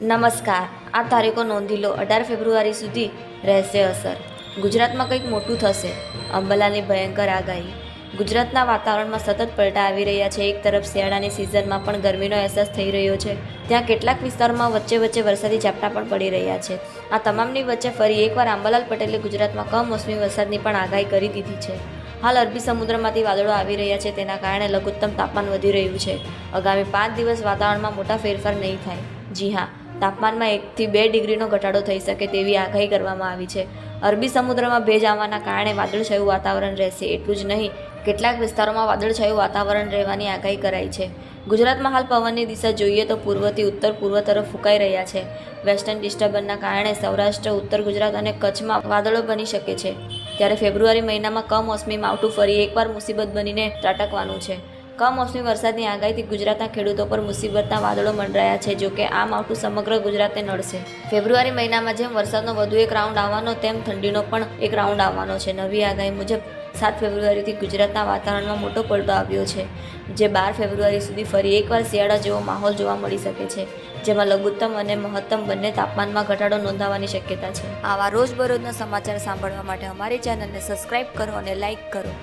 નમસ્કાર, આ તારીખો નોંધી લો. અઢાર ફેબ્રુઆરી સુધી રહેશે અસર. ગુજરાતમાં કંઈક મોટું થશે. અંબાલાની ભયંકર આગાહી. ગુજરાતના વાતાવરણમાં સતત પલટા આવી રહ્યા છે. એક તરફ શિયાળાની સિઝનમાં પણ ગરમીનો અહેસાસ થઈ રહ્યો છે. ત્યાં કેટલાક વિસ્તારોમાં વચ્ચે વચ્ચે વરસાદી ઝાપટા પણ પડી રહ્યા છે. આ તમામની વચ્ચે ફરી એકવાર આંબાલાલ પટેલે ગુજરાતમાં કમોસમી વરસાદની પણ આગાહી કરી દીધી છે. હાલ અરબી સમુદ્રમાંથી વાદળો આવી રહ્યા છે, તેના કારણે લઘુત્તમ તાપમાન વધી રહ્યું છે. આગામી પાંચ દિવસ વાતાવરણમાં મોટા ફેરફાર નહીં થાય. જી હા, તાપમાનમાં એકથી બે ડિગ્રીનો ઘટાડો થઈ શકે તેવી આગાહી કરવામાં આવી છે. અરબી સમુદ્રમાં ભેજ આવવાના કારણે વાદળછાયું વાતાવરણ રહેશે, એટલું જ નહીં, કેટલાક વિસ્તારોમાં વાદળછાયું વાતાવરણ રહેવાની આગાહી કરાઈ છે. ગુજરાતમાં હાલ પવનની દિશા જોઈએ તો પૂર્વથી ઉત્તર પૂર્વ તરફ ફૂંકાઈ રહ્યા છે. વેસ્ટર્ન ડિસ્ટર્બન્સના કારણે સૌરાષ્ટ્ર, ઉત્તર ગુજરાત અને કચ્છમાં વાદળો બની શકે છે. ત્યારે ફેબ્રુઆરી મહિનામાં કમોસમી માવઠું ફરી એકવાર મુસીબત બનીને ત્રાટકવાનું છે. કમોસમી વરસાદની આગાહીથી ગુજરાતના ખેડૂતો પર મુસીબતના વાદળો મંડરાયા છે જોકે આ માવઠું સમગ્ર ગુજરાતને નડશે. ફેબ્રુઆરી મહિનામાં જેમ વરસાદનો વધુ એક રાઉન્ડ આવવાનો, તેમ ઠંડીનો પણ એક રાઉન્ડ આવવાનો છે. નવી આગાહી મુજબ, સાત ફેબ્રુઆરીથી ગુજરાતના વાતાવરણમાં મોટો પલટો આવ્યો છે, જે બાર ફેબ્રુઆરી સુધી ફરી એકવાર શિયાળા જેવો માહોલ જોવા મળી શકે છે, જેમાં લઘુત્તમ અને મહત્તમ બંને તાપમાનમાં ઘટાડો નોંધાવાની શક્યતા છે. આવા રોજબરોજના સમાચાર સાંભળવા માટે અમારી ચેનલને સબસ્ક્રાઇબ કરો અને લાઇક કરો.